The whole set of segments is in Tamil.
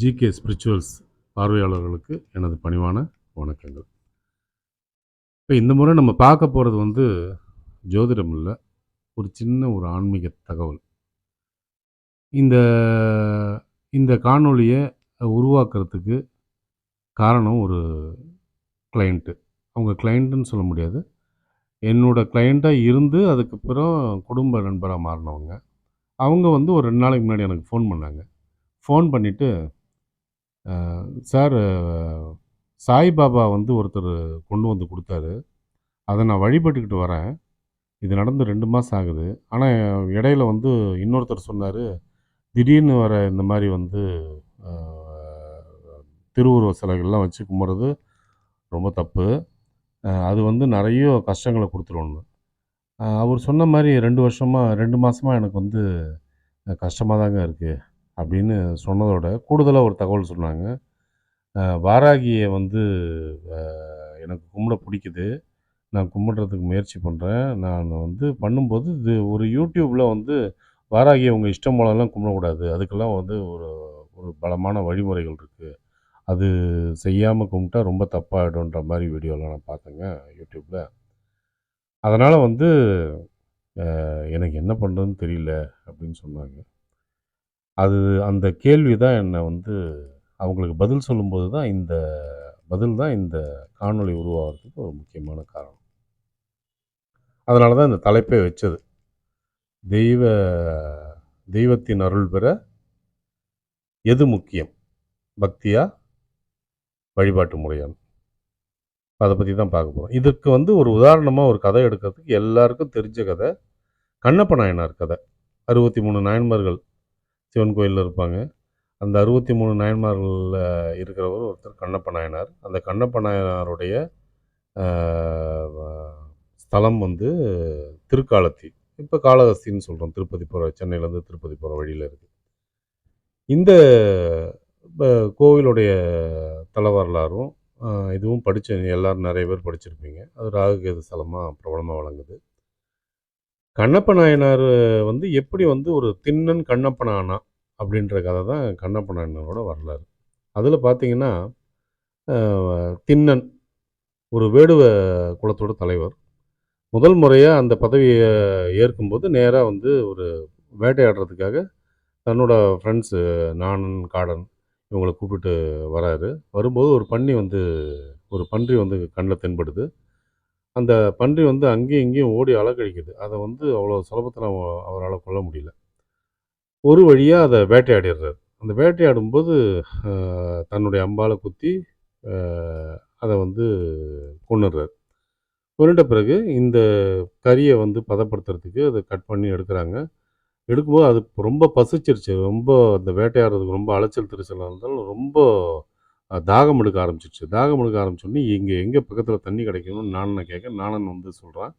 ஜிகே ஸ்பிரிச்சுவல்ஸ் பார்வையாளர்களுக்கு எனது பணிவான வணக்கங்கள். இப்போ இந்த முறை நம்ம பார்க்க போகிறது வந்து ஜோதிடம் இல்லை ஒரு சின்ன ஒரு ஆன்மீக தகவல். இந்த இந்த காணொளியை உருவாக்குறதுக்கு காரணம் ஒரு கிளைண்ட்டு அவங்க கிளைண்ட்டுன்னு சொல்ல முடியாது. என்னோட கிளைண்ட்டாக இருந்து அதுக்கப்புறம் குடும்ப நண்பராக மாறினவங்க. அவங்க வந்து ஒரு ரெண்டு நாளைக்கு முன்னாடி எனக்கு ஃபோன் பண்ணாங்க. ஃபோன் பண்ணிவிட்டு சார் சாய்பாபா வந்து ஒருத்தர் கொண்டு வந்து கொடுத்தாரு. அதை நான் வழிபட்டுக்கிட்டு வரேன். இது நடந்து ரெண்டு மாதம் ஆகுது. ஆனால் இடையில வந்து இன்னொருத்தர் சொன்னார் திடீர்னு வர இந்த மாதிரி வந்து திருவுருவ சிலைகள்லாம் வச்சு கும்பிட்றது ரொம்ப தப்பு. அது வந்து நிறைய கஷ்டங்களை கொடுத்துருவோன்னு அவர் சொன்ன மாதிரி ரெண்டு வருஷமாக ரெண்டு மாதமாக எனக்கு வந்து கஷ்டமாக தாங்க இருக்குது அப்படின்னு சொன்னதோட கூடுதலாக ஒரு தகவல் சொன்னாங்க. வாராகியை வந்து எனக்கு கும்பிட பிடிக்குது. நான் கும்பிட்றதுக்கு முயற்சி பண்ணுறேன் நான் வந்து பண்ணும்போது இது ஒரு யூடியூப்பில் வந்து வாராகியை உங்கள் இஷ்டம் போலலாம் கும்பிடக்கூடாது. அதுக்கெல்லாம் வந்து ஒரு ஒரு பலமான வழிமுறைகள் இருக்குது அது செய்யாமல் கும்பிட்டா ரொம்ப தப்பாகிடும்ன்ற மாதிரி வீடியோலாம் நான் பார்த்தேங்க யூடியூப்பில் அதனால் வந்து எனக்கு என்ன பண்ணுறதுன்னு தெரியல அப்படின்னு சொன்னாங்க. அது அந்த கேள்வி தான் என்னை வந்து அவங்களுக்கு பதில் சொல்லும்போது தான் இந்த பதில் தான் இந்த காணொளி உருவாகிறதுக்கு ஒரு முக்கியமான காரணம். அதனால தான் இந்த தலைப்பே வச்சது. தெய்வ தெய்வத்தின் அருள் பெற எது முக்கியம்? பக்தியா? வழிபாட்டு முறையான்னு அதை பற்றி தான் பார்க்க போகிறோம் இதுக்கு வந்து ஒரு உதாரணமாக ஒரு கதை எடுக்கிறதுக்கு எல்லாருக்கும் தெரிஞ்ச கதை. கண்ணப்ப நாயனார் கதை. அறுபத்தி மூணு நாயன்மார்கள் சிவன் கோயிலில் இருப்பாங்க. அந்த அறுபத்தி மூணு நாயன்மார்களில் இருக்கிறவர் ஒருத்தர் கண்ணப்ப நாயனார். அந்த கண்ணப்ப நாயனாருடைய ஸ்தலம் வந்து திருக்காலத்தி. இப்போ காளஹஸ்தின்னு சொல்கிறோம் திருப்பதி போகிற சென்னையிலேருந்து திருப்பதி போகிற வழியில் இருக்குது இந்த இப்போ கோவிலுடைய தல வரலாறும் இதுவும் படித்த எல்லாரும் நிறைய பேர் படிச்சிருப்பீங்க. அது ராகுகேது ஸ்தலமாக பிரபலமாக வழங்குது கண்ணப்ப நாயனார் வந்து எப்படி வந்து ஒரு திண்ணன் கண்ணப்பனானா அப்படின்ற கதை தான் கண்ணப்ப நாயனாரோட வரலாறு. அதில் பார்த்தீங்கன்னா திண்ணன் ஒரு வேடுவ குலத்தோட தலைவர். முதல் முறையாக அந்த பதவியை ஏற்கும்போது நேராக வந்து ஒரு வேட்டையாடுறதுக்காக தன்னோட ஃப்ரெண்ட்ஸு நாணன் காடன் இவங்களை கூப்பிட்டு வராரு. வரும்போது ஒரு பன்னி வந்து ஒரு பன்றி வந்து கண்ணில் தென்படுது. அந்த பன்றி வந்து அங்கேயும் இங்கேயும் ஓடி அலக்கழிக்குது அதை வந்து அவ்வளோ சுலபத்தில் அவரால் கொல்ல முடியல. ஒரு வழியாக அதை வேட்டையாடிடுறாரு. அந்த வேட்டையாடும்போது தன்னுடைய அம்பால குத்தி அதை வந்து கொண்டுடுறாரு கொண்டுட்ட பிறகு இந்த கறியை வந்து பதப்படுத்துறதுக்கு அதை கட் பண்ணி எடுக்கிறாங்க. எடுக்கும்போது அது ரொம்ப பசிச்சிருச்சு. ரொம்ப அந்த வேட்டையாடுறதுக்கு ரொம்ப அலைச்சல் திருச்சலாக இருந்தாலும் ரொம்ப தாகம் எடுக்க ஆரம்பிச்சிருச்சு. தாகம் எடுக்க ஆரம்பிச்சோடனே இங்கே எங்கே பக்கத்தில் தண்ணி கிடைக்கணும்னு நானனை கேட்க நானன் வந்து சொல்கிறான்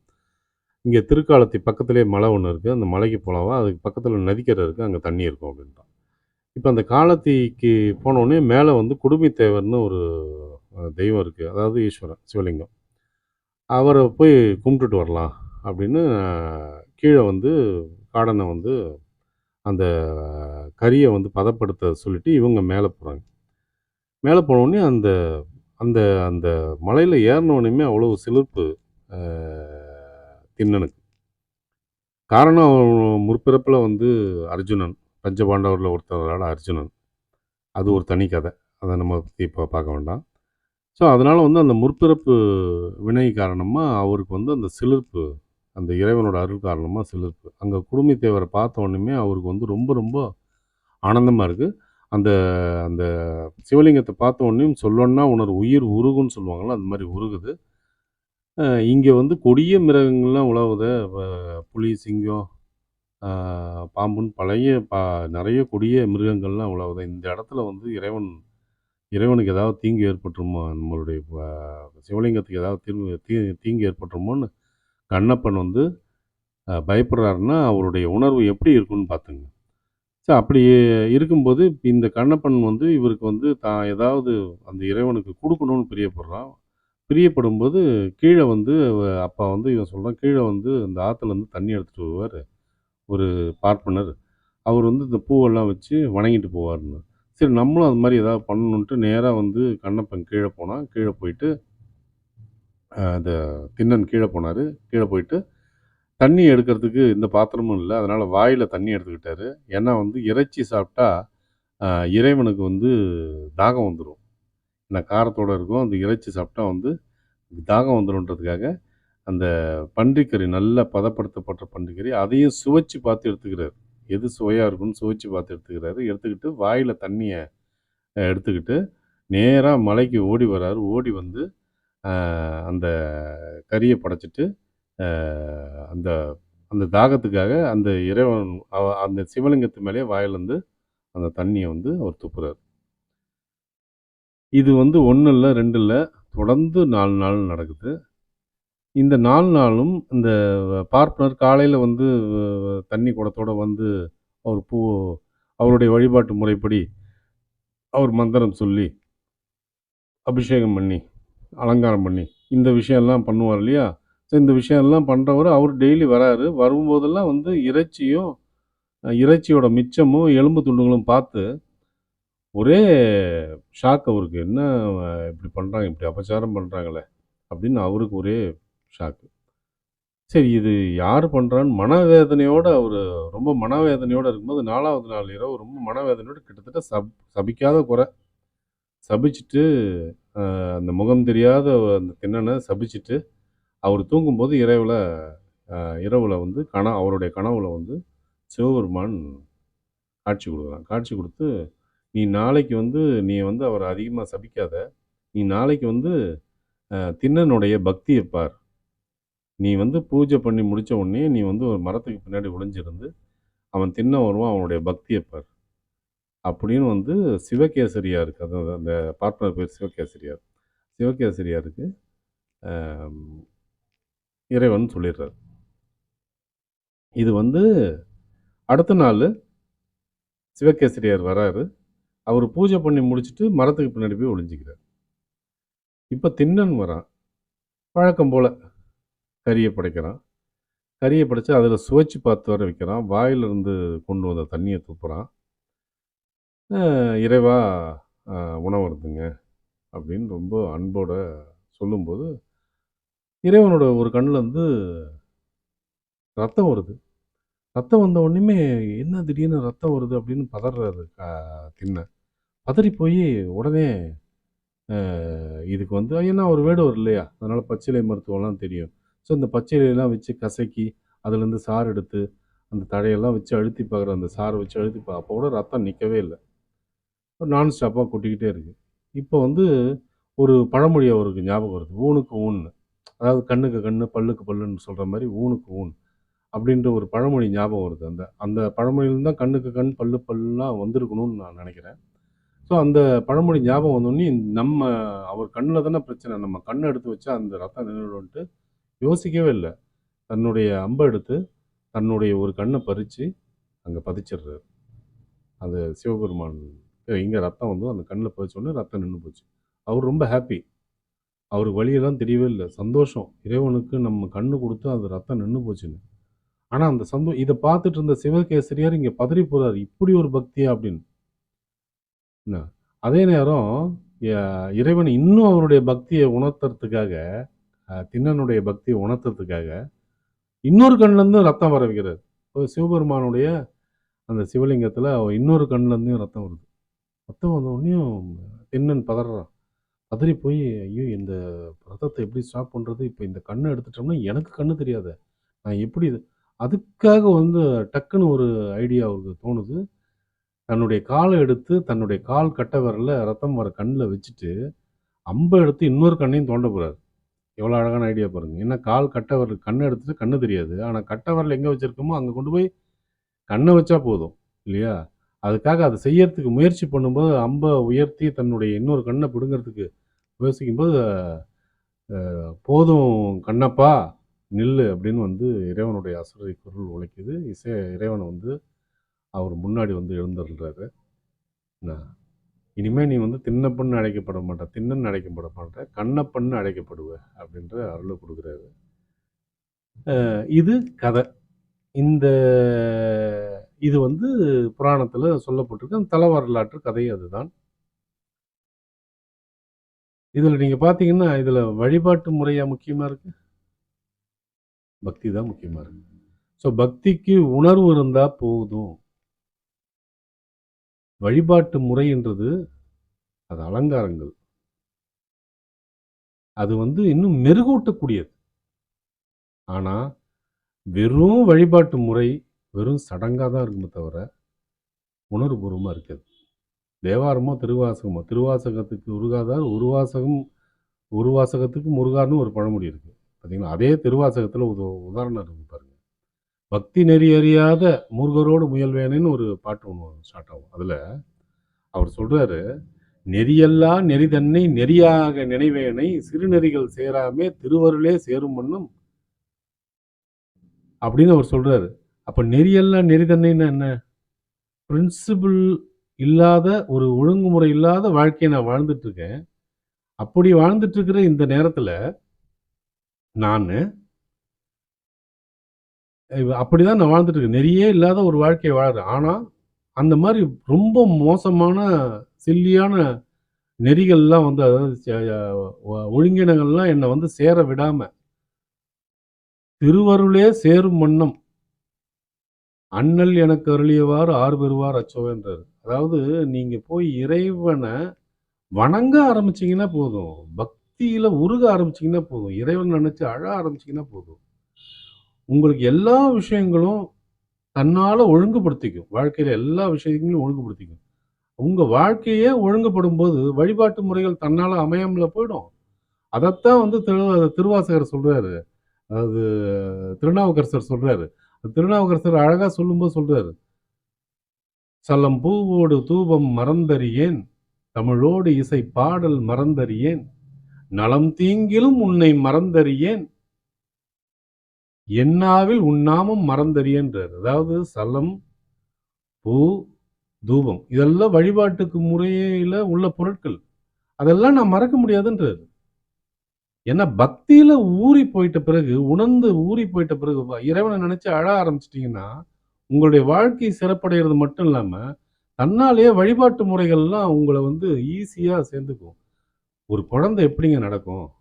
இங்கே திருக்காலத்தி பக்கத்துலேயே மலை ஒன்று இருக்குது அந்த மலைக்கு போனவா அதுக்கு பக்கத்தில் நதிக்கரை இருக்குது அங்கே தண்ணி இருக்கும் அப்படின்ட்டான். இப்போ அந்த காலத்திக்கு போனோடனே மேலே வந்து குடுமித்தேவர்னு ஒரு தெய்வம் இருக்குது அதாவது ஈஸ்வரன் சிவலிங்கம். அவரை போய் கும்பிட்டுட்டு வரலாம் அப்படின்னு கீழே வந்து காடனை வந்து அந்த கரியை வந்து பதப்படுத்த சொல்லிட்டு இவங்க மேலே போகிறாங்க மேலே போனோடனே அந்த அந்த அந்த மலையில் ஏறினோடனே அவ்வளோ சிலிர்ப்பு திண்ணனுக்கு காரணம் அவன் முற்பிறப்பில் வந்து அர்ஜுனன் பஞ்சபாண்டவரில் ஒருத்தவரால் அர்ஜுனன். அது ஒரு தனி கதை. அதை நம்ம பற்றி இப்போ பார்க்க வேண்டாம். ஸோ அதனால் வந்து அந்த முற்பிறப்பு வினை காரணமாக அவருக்கு வந்து அந்த சிலிர்ப்பு அந்த இறைவனோட அருள் காரணமாக சிலிர்ப்பு. அங்கே குடும்பத்தேவரை பார்த்த உடனே அவருக்கு வந்து ரொம்ப ரொம்ப ஆனந்தமாக இருக்குது அந்த அந்த சிவலிங்கத்தை பார்த்த உடனே சொல்லணுன்னா உணர் உயிர் உருகுன்னு சொல்லுவாங்கள்ல அந்த மாதிரி உருகுது. இங்கே வந்து கொடிய மிருகங்கள்லாம் உழவுத புலி சிங்கம் பாம்புன்னு பழைய பா நிறைய கொடிய மிருகங்கள்லாம் உழவுத இந்த இடத்துல வந்து இறைவன் இறைவனுக்கு ஏதாவது தீங்கு ஏற்பட்டுருமோ? நம்மளுடைய சிவலிங்கத்துக்கு ஏதாவது தீங்கு தீ தீங்கு ஏற்பட்டுருமோன்னு கண்ணப்பன் வந்து பயப்படுறாருன்னா அவருடைய உணர்வு எப்படி இருக்குன்னு பார்த்துங்க ஸோ அப்படி இருக்கும்போது இந்த கண்ணப்பன் வந்து இவருக்கு வந்து தான் ஏதாவது அந்த இறைவனுக்கு கொடுக்கணும்னு பிரியப்படுறான். பிரியப்படும்போது கீழே வந்து அவ- அப்பா வந்து இவன் சொல்கிறான் கீழே வந்து அந்த ஆற்றுலேருந்து தண்ணி எடுத்துகிட்டு வருவார். ஒரு பார்ப்பனர். அவர் வந்து இந்த பூவெல்லாம் வச்சு வணங்கிட்டு போவார்னு சரி நம்மளும் அது மாதிரி ஏதாவது பண்ணணுன்ட்டு நேராக வந்து கண்ணப்பன் கீழே போனால் கீழே போயிட்டு அ அந்த திண்ணன் கீழே போனார். கீழே போயிட்டு தண்ணி எடுக்கிறதுக்கு இந்த பாத்திரமும் இல்லை. அதனால் வாயில் தண்ணி எடுத்துக்கிட்டாரு. ஏன்னா வந்து இறைச்சி சாப்பிட்டா இறைவனுக்கு வந்து தாகம் வந்துடும் ஏன்னா காரத்தோடு இருக்கும். அந்த இறைச்சி சாப்பிட்டா வந்து தாகம் வந்துருன்றதுக்காக, அந்த பன்றிக்கறி நல்லா பதப்படுத்தப்பட்ட பன்றிக்கறி, அதையும் சுவைச்சு பார்த்து எடுத்துக்கிறார் எது சுவையாக இருக்கும்னு சுவைச்சு பார்த்து எடுத்துக்கிறாரு. எடுத்துக்கிட்டு வாயில் தண்ணியை எடுத்துக்கிட்டு, நேராக மலைக்கு ஓடி வர்றாரு ஓடி வந்து அந்த கறியை படைச்சிட்டு, அந்த அந்த தாகத்துக்காக அந்த இறைவன் அவ அந்த சிவலிங்கத்து மேலேயே வாயிலேருந்து அந்த தண்ணியை வந்து அவர் துப்புறாரு. இது வந்து ஒன்றும் இல்லை ரெண்டு இல்லை தொடர்ந்து நாலு நாள் நடக்குது. இந்த நாலு நாளும் இந்த பார்ப்பனர் காலையில் வந்து தண்ணி குடத்தோட வந்து அவர் பூ அவருடைய வழிபாட்டு முறைப்படி அவர் மந்திரம் சொல்லி அபிஷேகம் பண்ணி, அலங்காரம் பண்ணி, இந்த விஷயம்லாம் பண்ணுவார் இல்லையா? ஸோ இந்த விஷயம்லாம் பண்ணுறவர் அவர் டெய்லி வராரு. வரும்போதெல்லாம் வந்து இறைச்சியும், இறைச்சியோட மிச்சமும், எலும்பு துண்டுகளும் பார்த்து, ஒரே ஷாக் அவருக்கு. என்ன இப்படி பண்ணுறாங்க இப்படி அபச்சாரம் பண்ணுறாங்களே அப்படின்னு அவருக்கு ஒரே ஷாக்கு. சரி இது யார் பண்ணுறான்னு மனவேதனையோடு அவர் ரொம்ப மனவேதனையோடு இருக்கும்போது நாலாவது நாள் இரவு ரொம்ப மனவேதனையோடு கிட்டத்தட்ட சப் சபிக்காத குறை. சபிச்சுட்டு அந்த முகம் தெரியாத அந்த திண்ணன சபிச்சுட்டு, அவர் தூங்கும்போது இரவில் இரவில் வந்து கன அவருடைய கனவுல வந்து சிவபெருமான் காட்சி கொடுக்குறான் காட்சி கொடுத்து "நீ நாளைக்கு வந்து நீ வந்து அவரை அதிகமாக சபிக்காத. நீ நாளைக்கு வந்து தின்னனுடைய பக்தியை பார். நீ வந்து பூஜை பண்ணி முடிச்ச உடனே நீ வந்து ஒரு மரத்துக்கு பின்னாடி ஒளிஞ்சிருந்து, அவன் தின்ன வருவான். அவனுடைய பக்தியை பார்." அப்படின்னு வந்து சிவகேசரியாருக்கு அது அந்த பார்ட்னர் பேர் சிவகேசரியார். சிவகேசரியாருக்கு இறைவன் சொல்லிடுறாரு. இது வந்து அடுத்த நாள் சிவகேசரியார் வராரு. அவர் பூஜை பண்ணி முடிச்சுட்டு மரத்துக்கு பின்னாடி போய் ஒளிஞ்சிக்கிறார் இப்போ தின்னன் வரான். பழக்கம் போல் கறியை படைக்கிறான். கறியை படைச்சு அதில் சுவைச்சு பார்த்து வர வைக்கிறான். வாயிலிருந்து கொண்டு வந்த தண்ணியை துப்புறான். "இறைவா உணவு அருந்துங்க" அப்படின்னு ரொம்ப அன்போட சொல்லும்போது, இறைவனோட ஒரு கண்லருந்து ரத்தம் வருது. ரத்தம் வந்த உடனேமே "என்ன திடீர்னு ரத்தம் வருது?" அப்படின்னு பதர்றாரு அ திண்ணன். பதறி போய் உடனே இதுக்கு வந்து ஏன்னா ஒரு வேடு வரும் இல்லையா? அதனால் பச்சிலை மருத்துவம்லாம் தெரியும். ஸோ இந்த பச்சிலையெல்லாம் வச்சு கசக்கி, அதுலேருந்து சாறு எடுத்து, அந்த தழையெல்லாம் வச்சு அழுத்தி பார்க்குற அந்த சாரை வச்சு அழுத்தி பார்க்க அப்போ கூட ரத்தம் நிற்கவே இல்லை நான் ஸ்டாப்பாக கொட்டிக்கிட்டே இருக்கு. இப்போ வந்து ஒரு பழமொழி அவருக்கு ஞாபகம் வருது. ஊனுக்கு ஊன்னு. அதாவது கண்ணுக்கு கண்ணு, பல்லுக்கு பல்லுன்னு சொல்கிற மாதிரி ஊனுக்கு ஊன். அப்படின்ற ஒரு பழமொழி ஞாபகம் வருது. அந்த அந்த பழமொழியில தான் கண்ணுக்கு கண், பல்லு பல்லுலாம் வந்திருக்கணும்னு நான் நினைக்கிறேன் ஸோ அந்த பழமொழி ஞாபகம் வந்தோடனே நம்ம அவர் கண்ணில் தானே பிரச்சனை. நம்ம கண்ணை எடுத்து வச்சா அந்த ரத்தம் நின்றுடும்ட்டு யோசிக்கவே இல்லை தன்னுடைய அம்பை எடுத்து, தன்னுடைய ஒரு கண்ணை பறித்து அங்கே பதிச்சிடுறாரு. அந்த சிவபெருமான் இங்கே ரத்தம் வந்து அந்த கண்ணில் பதிச்சோடனே ரத்தம் நின்று போச்சு. அவர் ரொம்ப ஹாப்பி அவருக்கு வழியெல்லாம் தெரியவே இல்லை சந்தோஷம். இறைவனுக்கு நம்ம கண்ணு கொடுத்து அந்த ரத்தம் நின்று போச்சுன்னு. ஆனால் அந்த சந்தோ இதை பார்த்துட்டு இருந்த சிவகேசரியார் இங்கே பதறி போகிறார் "இப்படி ஒரு பக்தியா?" அப்படின்னு. என்ன? அதே நேரம் இறைவன் இன்னும் அவருடைய பக்தியை உணர்த்துறதுக்காக, தின்னனுடைய திண்ணனுடைய உணர்த்துறதுக்காக, இன்னொரு கண்லருந்து ரத்தம் வர வைக்கிறார் இப்போ சிவபெருமானுடைய அந்த சிவலிங்கத்தில் இன்னொரு கண்லருந்தும் ரத்தம் வருது. ரத்தம் வந்த உடனேயும் திண்ணன் பதறான் பதறி போய், "ஐயோ! இந்த ரத்தத்தை எப்படி ஸ்டாப் பண்ணுறது இப்போ இந்த கண்ணை எடுத்துட்டோம்னா எனக்கு கண்ணு தெரியாத நான் எப்படி இது?" அதுக்காக வந்து டக்குன்னு ஒரு ஐடியா அவருக்கு தோணுது. தன்னுடைய காலை எடுத்து, தன்னுடைய கால் கட்ட விரல்ல ரத்தம் வர கண்ணில் வச்சுட்டு, அம்பை எடுத்து இன்னொரு கண்ணையும் தோண்ட போகிறார் எவ்வளோ அழகான ஐடியா பாருங்கள் ஏன்னா கால் கட்ட விரல் கண்ணை எடுத்துட்டு கண்ணு தெரியாது. ஆனால் கட்ட விரல் எங்கே வச்சுருக்கோமோ அங்கே கொண்டு போய் கண்ணை வச்சா போதும். இல்லையா? அதுக்காக அதை செய்யறதுக்கு முயற்சி பண்ணும்போது, அம்பை உயர்த்தி தன்னுடைய இன்னொரு கண்ணை பிடுங்கிறதுக்கு யோசிக்கும்போது, "போதும் கண்ணப்பா, நில்லு" அப்படின்னு வந்து இறைவனுடைய அசுரை குரல் உழைக்குது இசை இறைவனை வந்து அவர் முன்னாடி வந்து எழுந்தருள்றாரு. நான் இனிமேல் நீ வந்து தின்னப்பண்ணு அழைக்கப்பட மாட்டேன் திண்ணன்னு அழைக்கப்பட மாட்டேன் கண்ணப்பண்ணு அழைக்கப்படுவ" அப்படின்ற அருள் கொடுக்குறாரு இது கதை இந்த இது வந்து புராணத்தில் சொல்லப்பட்டிருக்கு. அந்த தல வரலாற்று கதை அதுதான். இதில் நீங்கள் பார்த்தீங்கன்னா, இதில் வழிபாட்டு முறையாக முக்கியமாக இருக்கு? பக்தி தான் முக்கியமாக இருக்கு. ஸோ பக்திக்கு உணர்வு இருந்தால் போதும். வழிபாட்டு முறைன்றது அது அலங்காரங்கள். அது வந்து இன்னும் மெருகூட்டக்கூடியது. ஆனால் வெறும் வழிபாட்டு முறை, வெறும் சடங்காக தான் இருக்குமே தவிர, உணர்வுபூர்வமாக இருக்காது. தேவாரமோ, திருவாசகமோ, திருவாசகத்துக்கு உருகாதார் உருவாசகம் உருவாசகத்துக்கு முருகார்னு ஒரு பழமொழி இருக்குது பார்த்தீங்களா? அதே திருவாசகத்தில் உதாரணம் இருக்கு பாருங்க. பக்தி நெறி அறியாத மூர்க்கரோடு முயல்வேனேன்னு ஒரு பாட்டு ஒன்று ஸ்டார்ட் ஆகும். அதில் அவர் சொல்கிறாரு "நெறியல்லா நெறிதன்னை நெறியாக நினைவேனை சிறுநெறிகள் சேராமே திருவருளே சேரும் பண்ணும் அப்படின்னு அவர் சொல்கிறாரு அப்போ நெறியல்லா நெறிதன்னைன்னா என்ன? பிரின்சிபிள் இல்லாத, ஒரு ஒழுங்குமுறை இல்லாத வாழ்க்கையை நான் வாழ்ந்துட்டுருக்கேன் அப்படி வாழ்ந்துட்டுருக்கிற இந்த நேரத்தில் நான் அப்படிதான் நான் வாழ்ந்துட்டு இருக்கேன். நெறியே இல்லாத ஒரு வாழ்க்கையை வாழ்றேன். ஆனா, அந்த மாதிரி ரொம்ப மோசமான, சில்லியான நெறிகள்லாம் வந்து அதாவது ஒழுங்கினங்கள்லாம் என்னை வந்து சேர விடாம திருவருளே சேரும் வண்ணம் அண்ணல் எனக்கு அருளியவாறு ஆறு பெறுவார் அச்சோவேன்றாரு. அதாவது நீங்கள் போய் இறைவனை வணங்க ஆரம்பிச்சீங்கன்னா போதும். பக்தியில் உருக ஆரம்பிச்சீங்கன்னா போதும். இறைவன் நினச்சி அழ ஆரம்பிச்சீங்கன்னா போதும். உங்களுக்கு எல்லா விஷயங்களும் தன்னால் ஒழுங்குபடுத்திக்கும். வாழ்க்கையில் எல்லா விஷயங்களையும் ஒழுங்குபடுத்திக்கும். உங்கள் வாழ்க்கையே ஒழுங்குபடும்போது, வழிபாட்டு முறைகள் தன்னால் அமையாமல போயிடும். அதைத்தான் வந்து திரு திருவாசகர் சொல்கிறாரு அது திருநாவுக்கரசர் சொல்கிறாரு திருநாவுக்கரசர் அழகாக சொல்லும்போது சொல்கிறாரு "சலம் பூவோடு தூபம் மறந்தறியேன், தமிழோடு இசை பாடல் மறந்தறியேன், நலம் தீங்கிலும் உன்னை மறந்தறியேன். எந்நாவில் உண்ணாமம் மறந்தறியன்றார் அதாவது சலம், பூ, தூபம் இதெல்லாம் வழிபாட்டுக்கு முறையில் உள்ள பொருட்கள். அதெல்லாம் நான் மறக்க முடியாதுன்றாரு. ஏன்னா பக்தியில் ஊறி போயிட்ட பிறகு, உணர்ந்து ஊறி போயிட்ட பிறகு, இறைவனை நினச்சி அழ ஆரம்பிச்சிட்டிங்கன்னா உங்களுடைய வாழ்க்கை சிறப்படைகிறது மட்டும் இல்லாமல் தன்னாலேயே வழிபாட்டு முறைகள்லாம் உங்களை வந்து ஈஸியாக சேர்ந்துக்கும். ஒரு குழந்தை எப்படிங்க நடக்கும்?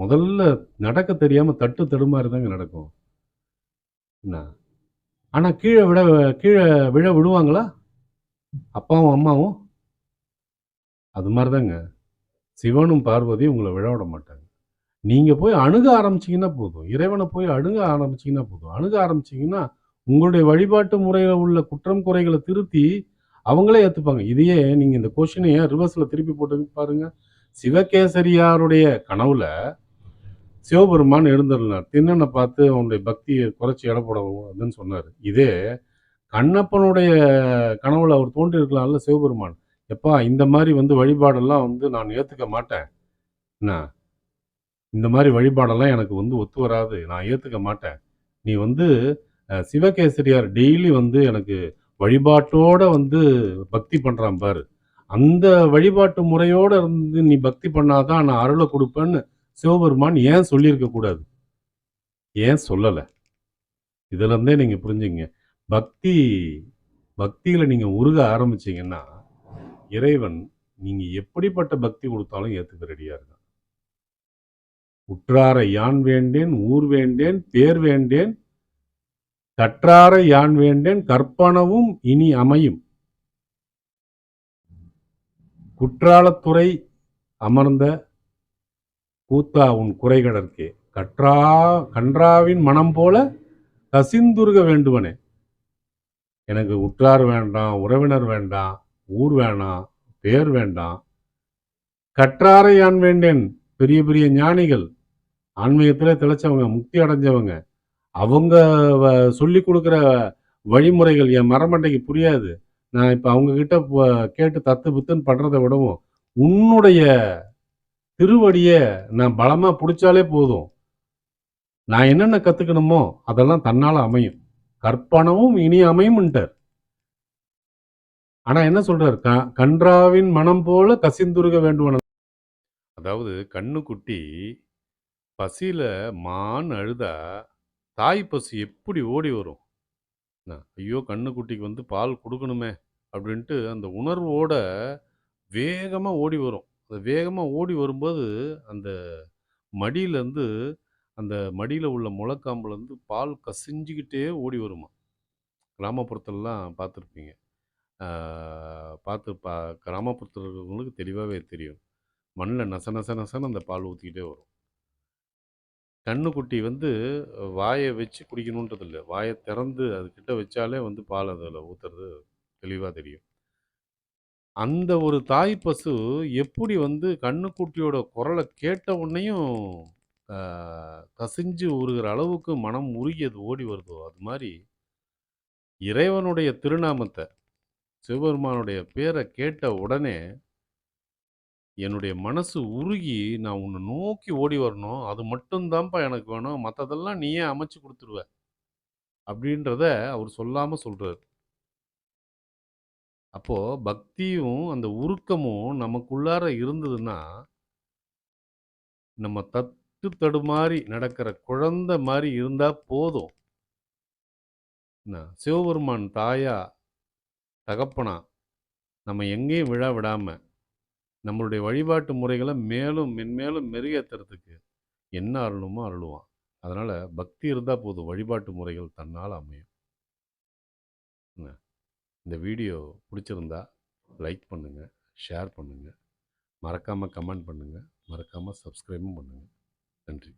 முதல்ல நடக்க தெரியாமல் தட்டு தடுமாறி தாங்க நடக்கும். என்ன? ஆனால் கீழே விட கீழே விழ விடுவாங்களா? அப்பாவும், அம்மாவும்? அது மாதிரி தாங்க. சிவனும், பார்வதியும் உங்களை விழ விட மாட்டாங்க. நீங்கள் போய் அணுக ஆரம்பிச்சிங்கன்னா போதும். இறைவனை போய் அணுக ஆரம்பிச்சிங்கன்னா போதும். அணுக ஆரம்பிச்சிங்கன்னா உங்களுடைய வழிபாட்டு முறையில் உள்ள குற்றம், குறைகளை திருத்தி, அவங்களே ஏற்றுப்பாங்க இதையே நீங்கள் இந்த கொஸ்டினைய ரிவர்ஸில் திருப்பி போட்டு பாருங்கள் சிவகேசரியாருடைய கனவுல, சிவபெருமான் எழுந்திருந்தார் தின்னனை பார்த்து அவனுடைய பக்தியை குறைச்சி எடை போடக்கூடாதுன்னு சொன்னார் இதே கண்ணப்பனுடைய கனவுல அவர் தோன்றியிருக்கலாம்ல சிவபெருமான். "எப்பா இந்த மாதிரி வந்து வழிபாடெல்லாம் வந்து நான் ஏற்றுக்க மாட்டேன். என்ன? இந்த மாதிரி வழிபாடெல்லாம் எனக்கு வந்து ஒத்து வராது. நான் ஏற்றுக்க மாட்டேன். நீ வந்து சிவகேசரியார் டெய்லி வந்து எனக்கு வழிபாட்டோட வந்து பக்தி பண்ணுறான் பாரு. அந்த வழிபாட்டு முறையோட இருந்து நீ பக்தி பண்ணாதான் நான் அருளை கொடுப்பேன்னு சிவபெருமான் ஏன் சொல்லியிருக்க கூடாது? ஏன் சொல்லலை இதுலேருந்தே நீங்க புரிஞ்சுங்க பக்தி பக்திகளை நீங்க உருக ஆரம்பிச்சீங்கன்னா, இறைவன் நீங்க எப்படிப்பட்ட பக்தி கொடுத்தாலும் ஏற்றுக்க ரெடியாக இருக்கான். உற்றார யான் வேண்டேன், ஊர் வேண்டேன், பேர் வேண்டேன். கற்றாரை யான் வேண்டேன், கற்பனவும் இனி அமையும்." "குற்றாலத்துறை அமர்ந்த கூத்தா உன் குறைகடற்கே, கற்றா கன்றாவின் மனம் போல கசிந்துருக வேண்டுவனே." எனக்கு உற்றார் வேண்டாம், உறவினர் வேண்டாம், ஊர் வேணாம், பேர் வேண்டாம். கற்றாரை யான் வேண்டேன். பெரிய பெரிய ஞானிகள், ஆன்மீகத்தில் திளைச்சவங்க, முக்தி அடைஞ்சவங்க. அவங்க வ சொல்லிக் வழிமுறைகள் என் மரமண்டைக்கு புரியாது. நான் இப்போ அவங்கக்கிட்ட கேட்டு தத்து பித்துன்னு பண்ணுறதை விடவும், உன்னுடைய திருவடியை நான் பலமா பிடிச்சாலே போதும். நான் என்னென்ன கற்றுக்கணுமோ அதெல்லாம் தன்னால் அமையும். கற்பனவும் இனி அமையும்ன்ட்டார். ஆனால் என்ன சொல்கிறார் க கன்றாவின் மனம் போல கசிந்துருக வேண்டுவன அதாவது கண்ணுக்குட்டி பசியில் மான் அழுதா, தாய் பசு எப்படி ஓடி வரும்? ஐயோ! கண்ணுக்குட்டிக்கு வந்து பால் கொடுக்கணுமே அப்படின்ட்டு அந்த உணர்வோட வேகமாக ஓடி வரும். வேகமாக ஓடி வரும்போது, அந்த மடியிலேருந்து அந்த மடியில் உள்ள முளைக்காம்புலேருந்து பால் கசிஞ்சிக்கிட்டே ஓடி வருமா கிராமப்புறத்துலலாம் பார்த்துருப்பீங்க. பார்த்து பா கிராமப்புறத்தில் இருக்கிறவங்களுக்கு தெளிவாகவே தெரியும். மண்ணில் நச நச நசன்னு அந்த பால் ஊற்றிக்கிட்டே வரும். கண்ணுக்குட்டி வந்து வாயை வச்சு குடிக்கணுன்றது இல்லை வாயை திறந்து அது கிட்ட வச்சாலே வந்து பால் அதில் ஊற்றுறது தெளிவாக தெரியும். அந்த ஒரு தாய் பசு எப்படி வந்து கன்னுக்குட்டியோட குரல கேட்ட உடனேயும் கசிஞ்சு உருகுற அளவுக்கு மனம் உருகி அது ஓடி வருதோ, அது மாரி இறைவனுடைய திருநாமத்த, சிவபெருமானுடைய பேர கேட்ட உடனே என்னுடைய மனசு உருகி, நான் உன்ன நோக்கி ஓடி வரணும். அது மட்டும் தான்ப்பா எனக்கு வேணும். மத்ததெல்லாம் நீயே அமைச்சு குடுத்துருவ. அப்படின்றத அவர் சொல்லாம சொல்றாரு. அப்போ பக்தியும், அந்த உருக்கமும் நமக்குள்ளார இருந்ததுன்னா நம்ம தட்டு தடுமாறி நடக்கிற குழந்தை மாரி இருந்தா போதும். என்ன, சிவபெருமான் தாயா, தகப்பனா, நம்ம எங்கேயும் விழ விடாம, நம்மளுடைய வழிபாட்டு முறைகள மேலும் மென்மேலும் மெருகேத்துறதுக்கு என்ன அருளணுமோ அருளுவான். அதனால பக்தி இருந்தா போதும். வழிபாட்டு முறைகள் தன்னால அமையும். இந்த வீடியோ பிடிச்சிருந்தா லைக் பண்ணுங்கள் ஷேர் பண்ணுங்கள் மறக்காமல் கமெண்ட் பண்ணுங்கள் மறக்காமல் சப்ஸ்கிரைபும் பண்ணுங்கள் நன்றி.